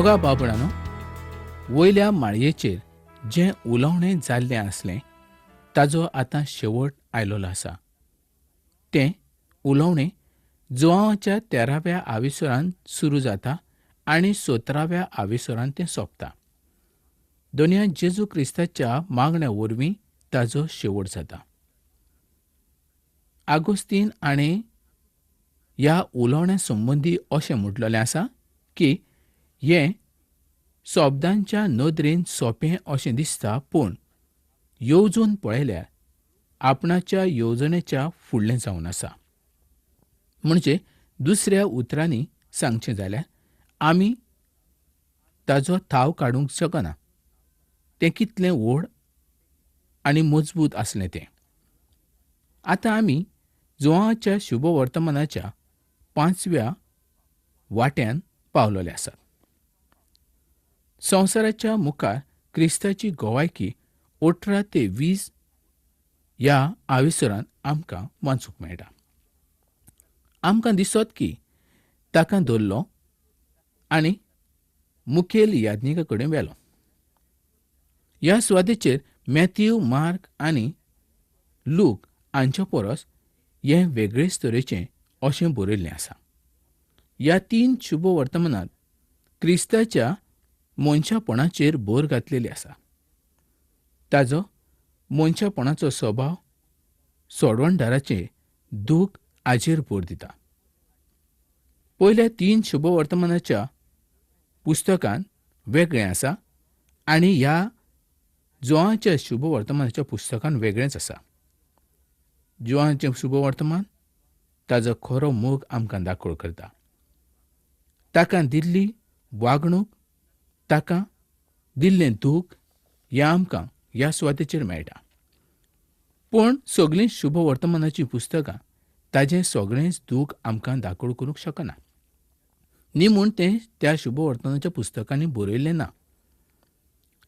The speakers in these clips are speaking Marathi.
मोगा बाबळानो वयल्या माळयेचेर जें उलोवणें जाल्लें आसलें ताजो आतां शेवट आयलोलो आसा. तें उलोवणें जुवांवाच्या तेराव्या आविसरांत सुरू जाता आनी सतराव्या आविसरांत तें सोंपता. दोनया जेजू क्रिस्ताच्या मागण्या वरवीं ताजो शेवट जाता. आगोस्तीन आनी ह्या उलोवण्या संबंदी अशें म्हटलेलें आसा की हें सोबदांच्या नदरेन सोंपें अशें दिसता पूण येवजून पळयल्यार आपणाच्या येवजणेच्या फुडलें जावन आसा. म्हणजे दुसऱ्या उतरांनी सांगचें जाल्यार आमी ताजो थाव काडूंक शकना. तें कितलें व्हड आनी मजबूत आसलें तें. आतां आमी जुवाच्या शुभ वर्तमानाच्या पांचव्या वाट्यान पावलेले आसात. संवसाराच्या मुखार क्रिस्ताची गोवायकी अठरा ते वीस ह्या आविसरांत आमकां वाचूंक मेळटा. आमकां दिसत की ताका धरलो आनी मुखेल याज्ञिका कडेन व्हेलो. ह्या सुवातेचेर मॅथ्यू मार्क आनी लूक हांच्या परस हें वेगळेच तरेचें अशें बरयल्लें आसा. ह्या तीन शुभ वर्तमानांत क्रिस्ताच्या मनशापणाचेर भर घातलेली आसा. ताजो मनशापणाचो स्वभाव सोडवणदाराचें दूख हाचेर भर दिता. पयल्या तीन शुभ वर्तमानाच्या पुस्तकांत वेगळें आसा आनी ह्या जुवांच्या शुभ वर्तमानाच्या पुस्तकांत वेगळेंच आसा. जुवांचें शुभ वर्तमान ताजो खरो मोग आमकां दाखोळ करता. ताका दिल्ली वागणूक ताका दिल्लें दूख हें आमकां ह्या सुवातेचेर मेळटा. पूण सगळीं शुभ वर्तमानाचीं पुस्तकां ताजें सगळेंच दूख आमकां दाखोळ करूंक शकना. न्ही म्हूण तें त्या शुभ वर्तमानाच्या पुस्तकांनी बरयल्लें ना.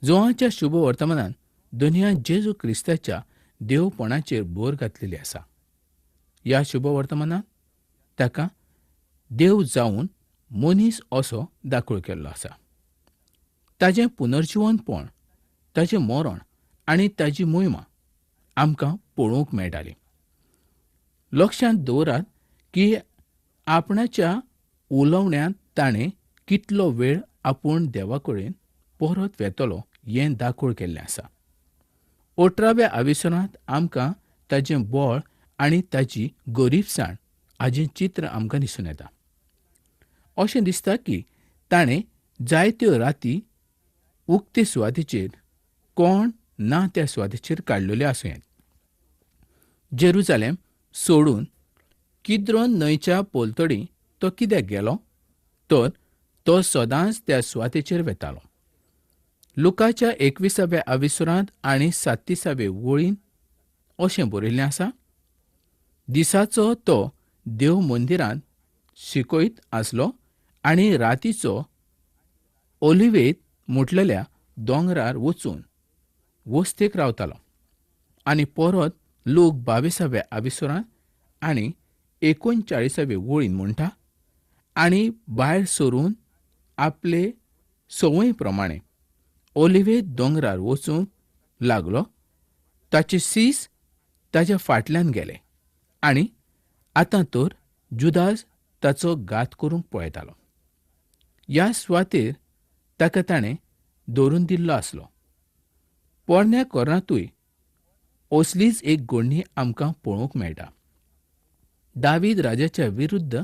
जोआच्या शुभ वर्तमानान दुनिया जेजू क्रिस्ताच्या देवपणाचेर बोर घातलेली आसा. ह्या शुभ वर्तमानान ताका देव जावन मनीस असो दाखोळ केल्लो आसा. ताजें पुनर्जिवनपण ताचें मरण आनी ताची मोहिमा आमकां पळोवंक मेळटाली. लक्षांत दवरात की आपणाच्या उलोवण्यांत ताणें कितलो वेळ आपूण देवा कडेन परत वेतलो हें दाखोळ केल्लें आसा. अठराव्या आविसरांत आमकां ताचें बळ आनी ताची गरीबसाण हाजें चित्र आमकां दिसून येता. अशें दिसता की ताणें जायत्यो राती उक्ते सुवातेचेर कोण ना त्या सुवातेचेर काडलेले आसूं येत जेरुजालेम सोडून किद्रोन न्हंयच्या पोलतडी तो कित्याक गेलो? तर तो सदांच त्या सुवातेचेर वेतालो. लुकाच्या एकविसाव्या आविसुरांत आनी सात्तीसावे वळीन अशें बरयल्लें आसा? दिसाचो तो देव मंदिरांत शिकयत आसलो आनी रातीचो ओलिवेत म्हटलेल्या दोंगरार वचून वस्तेक रावतालो. आनी परत लोक बाविसाव्या आविसरांत आनी एकोणचाळीसावे वळीन म्हणटा आनी भायर सरून आपले संवय प्रमाणें ओलिवे दोंगरार वचूंक लागलो. ताचे सीस ताच्या फाटल्यान गेले आनी आतां तर जुदास ताचो घात करूंक पळयतालो. ह्या सुवातेर ताका ताणें दवरून दिल्लो आसलो. पोरण्या कोरांतूय असलीच एक गोडणी आमकां पळोवंक मेळटा. दावीद राजाच्या विरुद्ध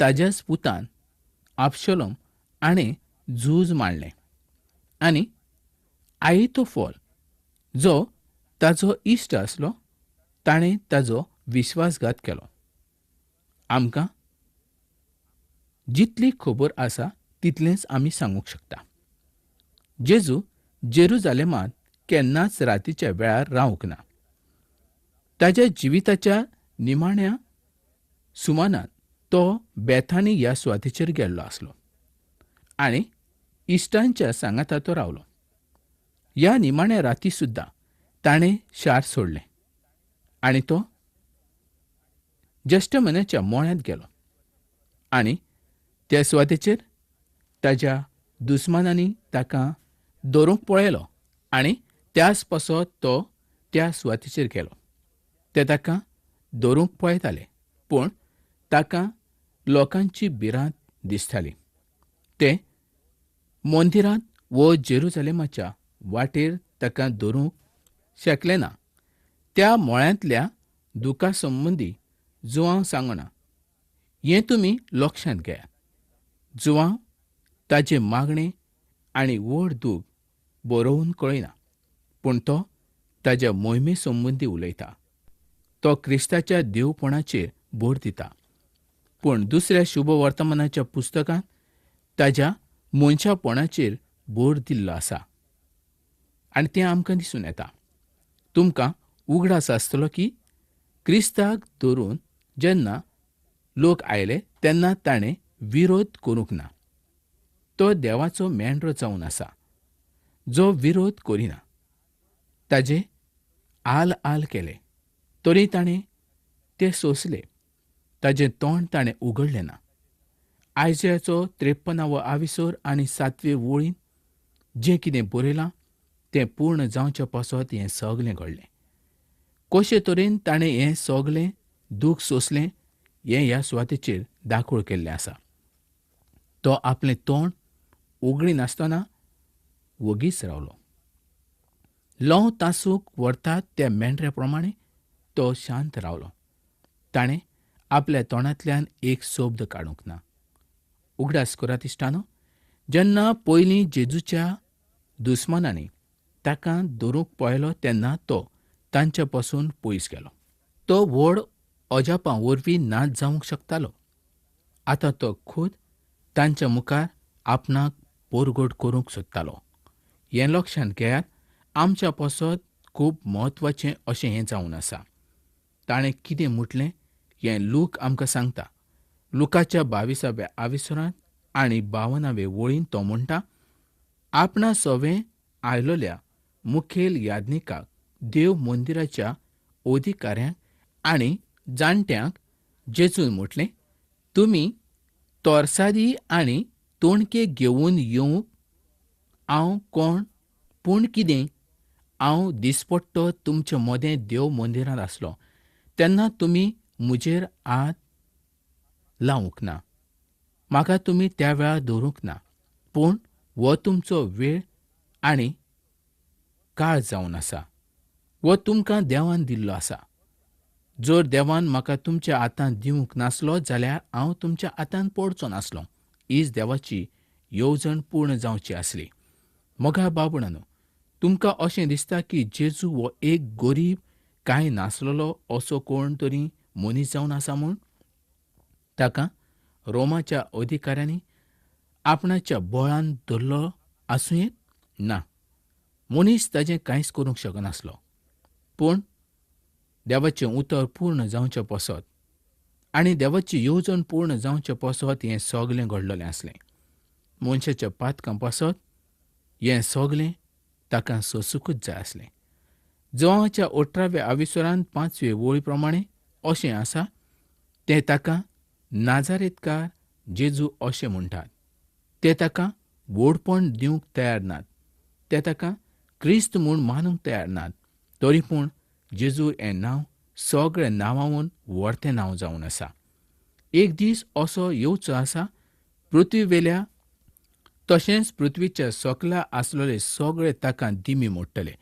ताज्याच पुतान आपशलोम आणे झूज मांडलें आनी आयतो फॉल जो ताचो इश्ट आसलो ताणें ताचो विश्वासघात केलो. आमकां जितली खबर आसा तितलेंच आमी सांगूंक शकता. जेजू जेरुजालेमांत केन्नाच रातीच्या वेळार रावंक ना. ताच्या जिविताच्या निमाण्या सुमानांत तो बेथानी ह्या सुवातेचेर गेल्लो आसलो आनी इश्टांच्या सांगाता तो रावलो. ह्या निमाण्या राती सुद्दां ताणें शार सोडलें. आनी तो ज्येश्ठ मनाच्या मोळ्यांत गेलो. आनी त्या सुवातेचेर ताज्या दुस्मानांनी ताका दवरूंक पळयलो आनी त्याच पासत तो त्या सुवातेचेर गेलो. ते ताका दवरूंक पळयताले पूण ताका लोकांची भिरांत दिसताली. ते मंदिरांत वो जेरुजालेमाच्या वाटेर ताका दवरूंक शकले ना. त्या मळ्यांतल्या दुखा संबंदी जुवांव सांगना हें तुमी लक्षांत घेयात जुवांव ताचे मागणे आनी व्हड दूख बरोवन कळयना पूण तो ताच्या मोहिमे संबंदी उलयता. तो क्रिस्ताच्या देवपणाचेर भर दिता. पूण दुसऱ्या शुभ वर्तमानाच्या पुस्तकांत ताच्या मनशापणाचेर भर दिल्लो आसा. आनी तें आमकां दिसून येता. तुमकां उगडास आसतलो की क्रिस्ताक धरून जेन्ना लोक आयले तेन्ना ताणें विरोध करूंक ना. तो देवाचो मेंढरो जावन आसा जो विरोध करिना. ताजे आल आल केले तरी ताणें ते सोंसले ताजें तोंड ताणें उगडलें ना. आयजयाचो त्रेपन्नावो आविसोर आनी सातवे वळीन जें कितें बरयलां तें पूर्ण जावचे पासत हें सगलें घडलें. कशे तरेन ताणें हें सगलें दूख सोंसलें हें ह्या सुवातेचेर दाखोळ केल्लें आसा. तो आपलें तोंड उगडी नासतना वगीच रावलो. लव तासूक व्हरतात त्या मेंढऱ्या प्रमाणे तो शांत रावलो. ताणें आपल्या तोंडांतल्यान एक शब्द काडूंक ना. उगडास करात इश्टानो जेन्ना पयलीं जेजूच्या दुस्मानांनी ताका दवरूंक पळयलो तेन्ना तो तांचे पासून पयस गेलो. तो व्हड अजापां वरवीं नाच जावंक शकतालो. आतां तो खूद तांच्या मुखार आपणाक पोरगोट करूंक सोदतालो. हें लक्षांत घेयात आमच्या पासत खूब म्हत्वाचें अशें हें जावन आसा. ताणें कितें म्हटलें हें लूक आमकां सांगता. लुकाच्या बाविसाव्या आविसरांत आनी बावनावे वळीन तो म्हणटा आपणा सवें आयलोल्या मुखेल याज्ञिकाक देव मंदिराच्या अधिकाऱ्यांक आनी जाणट्यांक जेचून म्हटलें तुमी तोरसादी आनी तोणके घेवन येवंक हांव कोण? पूण कितें हांव दिसपट्टो तुमचें मदें देव मंदिरांत आसलो. तेन्ना तुमी म्हजेर हात लावंक ना. म्हाका तुमी त्या वेळार दवरूंक ना. पूण हो तुमचो वेळ आनी काळ जावन आसा. वो तुमकां देवान दिल्लो आसा. जर देवान म्हाका तुमच्या हातांत दिवंक नासलो जाल्यार हांव तुमच्या हातांत पडचो नासलों. इज देवाची येवजण पूर्ण जावची आसली मोगा बाबणानो तुमकां अशें दिसता की जेजू हो एक गरीब कांय नासलोलो असो कोण तरी मनीस जावन आसा म्हूण? ताका रोमाच्या अधिकाऱ्यांनी आपणाच्या बळान धरलो आसूं येत ना. मनीस ताचें कांयच करूंक शकनासलो. पूण देवाचें उतर पूर्ण जावचें पसत आनी देवाची येवजण पूर्ण जावचें पसत हें सगलें घडलेलें आसलें मनशाच्या पातकां पासत हें सगलें ताका सोंसूंकच जाय आसलें जवाच्या अठराव्या आविस्वरान पांचवे वळी प्रमाणें अशें आसा तें ताका नाजारेतकार जेजू अशें म्हणटात ते ताका व्हडपण दिवंक तयार नात. ते ताका क्रिस्त म्हूण मानूंक तयार नात. तरी पूण जेजू हें नांव सगळ्या नांवांवन व्हडतें नांव जावन आसा एक दीस असो येवचो आसा पृथ्वीवेल्या तशेंच पृथ्वीच्या सकला आसलोले सगळे ताका दिमी मोडटले.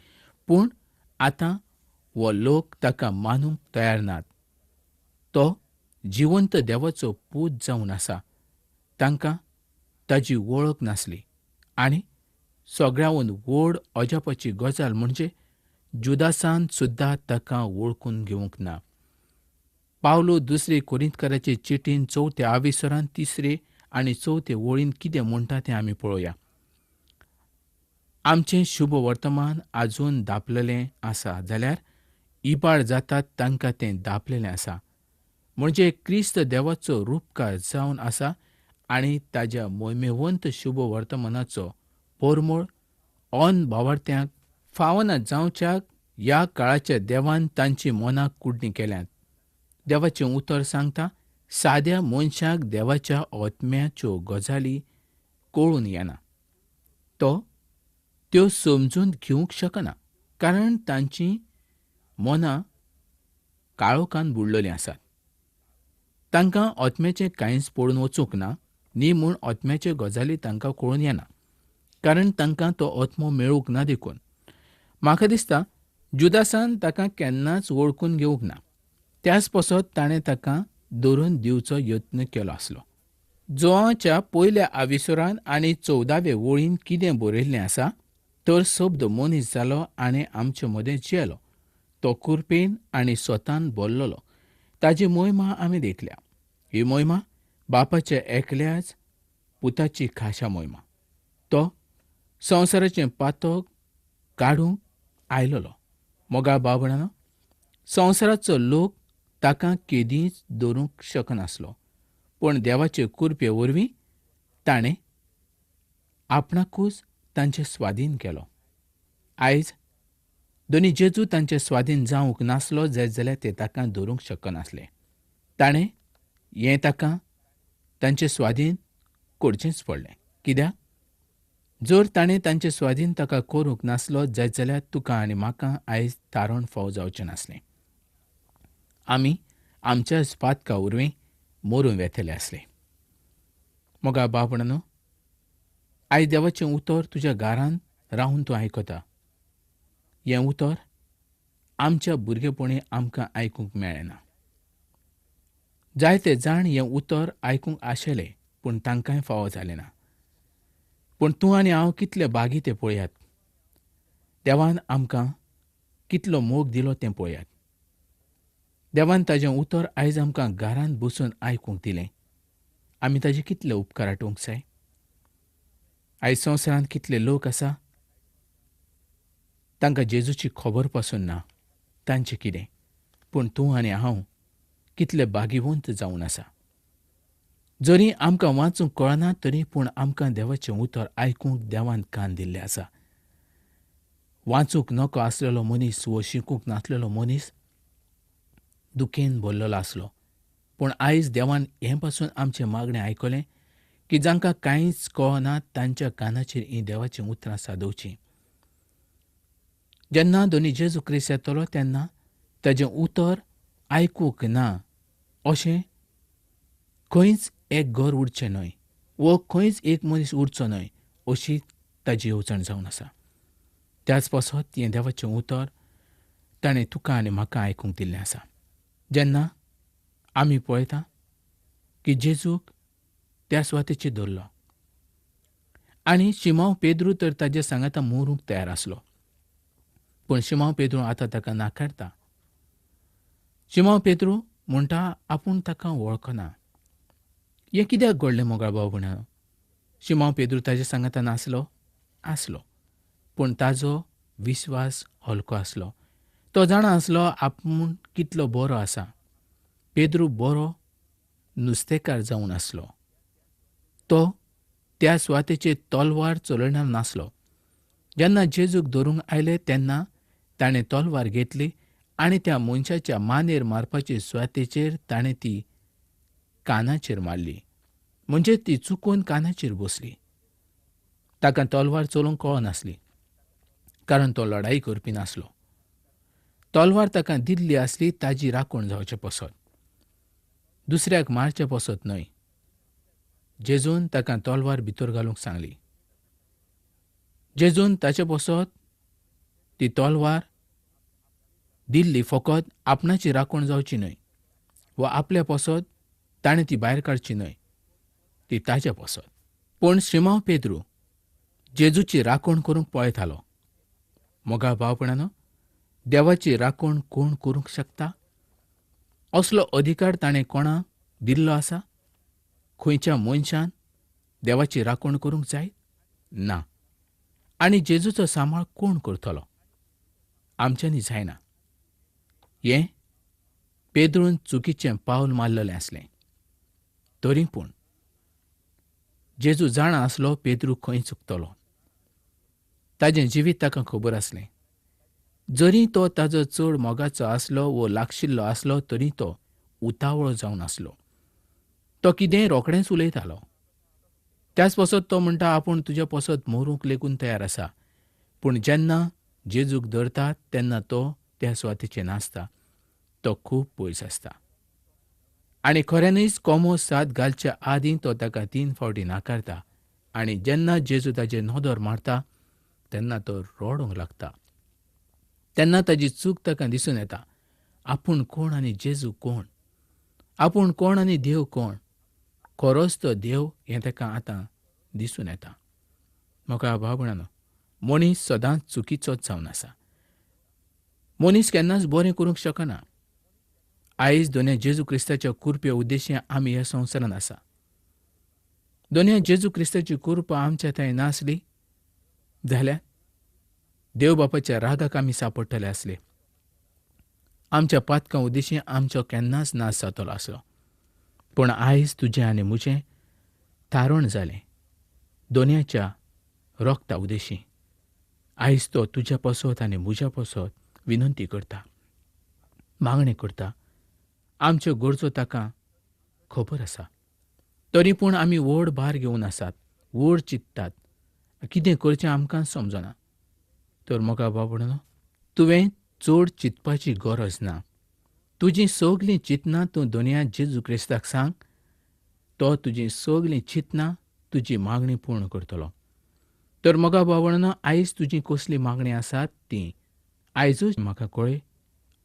पूण आतां हो लोक ताका मानूंक तयार नात. तो जिवंत देवाचो पूत जावन आसा. तांकां ताची वळख नासली. आनी सगळ्यावन व्हड अजापाची गजाल म्हणजे जुदासान सुद्दां ताका वळखून घेवंक ना. पावलो दुसरे कोरिंतकाराचे चिटीन चवथ्या आविसरान तिसरे आनी चवथे वळीन कितें म्हणटा तें आमी पळोवया. आमचें शुभ वर्तमान आजून दापलेलें आसा जाल्यार इबाड जातात तांकां तें दापलेलें आसा. म्हणजे क्रिस्त देवाचो रूपकार जावन आसा आनी ताज्या मोहिमेवंत शुभ वर्तमानाचो पोरमोळ ऑन भावार्थ्यांक फावना जावच्याक ह्या काळाच्या देवान तांची मनां कुडणी केल्यांत. देवाचें उतर सांगता साद्या मनशाक देवाच्या ओत्म्याच्यो गजाली कळून येना. तो त्यो समजून घेवंक शकना कारण तांची मनां काळोखान बुडलेलीं आसात. तांकां ओत्म्याचें कांयच पडून वचूंक ना न्ही म्हूण ओतम्याच्यो गजाली तांकां कळून येना कारण तांकां तो ओत्मो मेळूंक ना देखून. म्हाका दिसता जुदासान ताका केन्नाच वळखून घेवंक ना. त्याच पसत ताणें ताका धरून दिवचो यत्न केलो आसलो. जोआच्या पयल्या आविसुरान आनी चवदावे वळीन कितें बरयल्लें आसा तर शब्द मनीस जालो आनी आमचे मदें जियेलो. तो कुरपेन आनी स्वतान बोल्लोलो. ताची मोहिमा आमी देखल्या. ही मोहिमा बापाच्या एकल्याच पुताची खाशा मोहिमा. तो संवसाराचें पातो काडूंक आयलोलो. मोगा बाबणानो संवसाराचो लोक ताका केदींच दवरूंक शकनासलो पूण देवाचे कुरपे वरवीं ताणें आपणाकूच तांचे स्वाधीन केलो. आयज दोनी जेजू तांचे स्वाधीन जावंक नासलो जायत जाल्यार ते ताका दवरूंक शकनासले. ताणें हें ताका तांचे स्वाधीन करचेंच पडलें. कित्याक जर ताणें तांचे स्वाधीन ताका करूंक नासलो जायत जाल्यार तुका आनी म्हाका आयज तारण फाव जावचें नासलें. आमी आमच्याच पातका उरवीं मरून वेथेले आसले. मोगा बापणनो आयज देवाचें उतर तुज्या घरांत रावन तूं आयकता. हें उतर आमच्या भुरगेपणी आमकां आयकूंक मेळ्ळें ना जायते जाण हें उतर आयकूंक आशिल्लें पूण तांकांय फावो जालें ना पूण तूं आनी हांव कितले बागी तें पळयात? देवान आमकां कितलो मोग दिलो तें पळयात. देवान ताजें उतर आयज आमकां घरांत बसून आयकूंक दिलें. आमी ताजे कितले उपकार आटोवंक जाय आयज संवसारांत कितले लोक आसा? तांकां जेजूची खबरपासून ना तांचें कितें? पूण तूं आनी हांव कितले बागीवंत जावन आसा. जरी आमकां वाचूंक कळना तरी पूण आमकां देवाचें उतर आयकूंक देवान कान दिल्लें आसा. वाचूंक नको आसलेलो मनीस वो शिकूंक नासलेलो मनीस दुखेन भरलेलो आसलो. पूण आयज देवान हें पासून आमचें मागणें आयकलें की जांकां कांयच कळना तांच्या कानाचेर हीं देवाचीं उतरां सादोवचीं. जेन्ना दोनी जेजू क्रिस्त येतलो तेन्ना ताजें उतर आयकूंक ना. अशें खंयच एक घर उरचें न्हय. वो खंयच एक मनीस उरचो न्हय अशी ताजी येवजण जावन आसा. त्याच पासत हें देवाचें उतर ताणें तुका आनी म्हाका आयकूंक दिल्लें आसा. जेन्ना आमी पळयता की जेजूक त्या सुवातेचेर दवरलो आनी शिमाव पेद्रू तर ताजे सांगाता मोरूंक तयार आसलो. पूण शिमाव पेद्रू आतां ताका नाकारता. शिमाव पेद्रू म्हणटा आपूण ताका वळखना. हें कित्याक घडलें मोगाळ भाव भयण शिमाव पेद्रू ताजे सांगाता नासलो आसलो. पूण ताजो विस्वास हलको आसलो. तो जाणा आसलो आपूण कितलो बरो आसा. पेद्रू बरो नुस्तेकार जावन आसलो. तो त्या सुवातेचेर तलवार चलयणार नासलो. जेन्ना जेजूक धरूंक आयले तेन्ना ताणें तलवार घेतली आनी त्या मनशाच्या मानेर मारपाचे सुवातेचेर ताणें ती कानाचेर मारली. म्हणजे ती चुकून कानाचेर बसली. ताका तलवार चलोवंक कळनासली कारण तो लढाई करपी नासलो. तलवार ताका दिल्ली आसली ताजी राखण जावचे पसत. दुसऱ्याक मारचे पसत न्हय. जेजून ताका तलवार भितर घालूंक सांगली. जेजून ताचे पसत ती तलवार दिल्ली फकत आपणाची राखण जावची न्हय वा आपल्या पसत ताणें ती भायर काडची न्हय. ती ताजे बसत. पूण श्रीमाव पेद्रू जेजूची राखण करूंक पळयतालो मोगा भावपणान देवाची राखण कोण करूंक शकता? असलो अधिकार ताणें कोणाक दिल्लो आसा? खंयच्या मनशान देवाची राखण करूंक जाय? ना. आनी जेजूचो सांबाळ कोण करतलो? आमच्यांनी जायना. हें पेद्रून चुकीचें पावल मारलेलें आसलें तरी पूण जेजू जाणा आसलो पेद्रू खंय चुकतलो. ताजें जिवीत ताका खबर आसलें. जरी तो ताजो चड मोगाचो आसलो वो लागशिल्लो आसलो तरी तो उतावळो जावन आसलो. तो कितेंय रोखडेंच उलयतालो. त्याच पसत तो म्हणटा आपूण तुज्या पसत मोरूंक लेगून तयार आसा. पूण जेन्ना जेजूक धरता तेन्ना तो त्या सुवातेचे नासता. तो खूब पयस आसता. आनी खऱ्यानच कोमो साथ घालच्या आदीं तो ताका तीन फावटी नाकारता आनी जेन्ना जेजू ताजेर नोदोर मारता तेन्ना तो रडूंक लागता. तेन्ना ताजी चूक ताका दिसून येता आपूण कोण आनी जेजू कोण? आपूण कोण आनी देव कोण? खरोच तो देव हें ताका आतां दिसून येता. म्हाका भावणानो मनीस सदांच चुकीचोच जावन आसा. मनीस केन्नाच बरें करूंक शकना. आयज दोनूय जेजू क्रिस्ताच्या कुरपे उद्देशीं आमी ह्या संवसारांत आसा दोनूय जेजू क्रिस्ताची कुरपा आमच्या थंय नासली जाल्यार देव बापाच्या रागाक आमी सांपडटले आसले आमच्या पातकां उद्देशीं आमचो केन्नाच नाश जातलो आसलो पूण आयज तुजें आनी म्हजें तारण जालें दोनयाच्या रोगता उद्देशीं आयज तो तुज्या पसत आनी म्हज्या पसत विनंती करता मागणें करता आमच्यो गरजो ताका खबर आसा. तरी पूण आमी व्हड भार घेवन आसात व्हड चिंत्तात. कितें करचें आमकां समजना. तर म्हाका बाबडनो तुवें चड चिंतपाची गरज ना. तुजीं सगलीं चिंतना तूं दुनयांत जेजू क्रिस्ताक सांग तो तुजीं सगलीं चिंतना तुजी मागणी पूर्ण करतलो. तर म्हाका बाबडनो आयज तुजी कसली मागणी आसात ती. आयजूच म्हाका कळय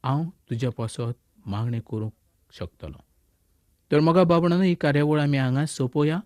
हांव तुज्या पासत मागणी करूंक शकतलो. तर म्हाका बाबणान ही कार्यावळ आमी हांगा सोंपोवया.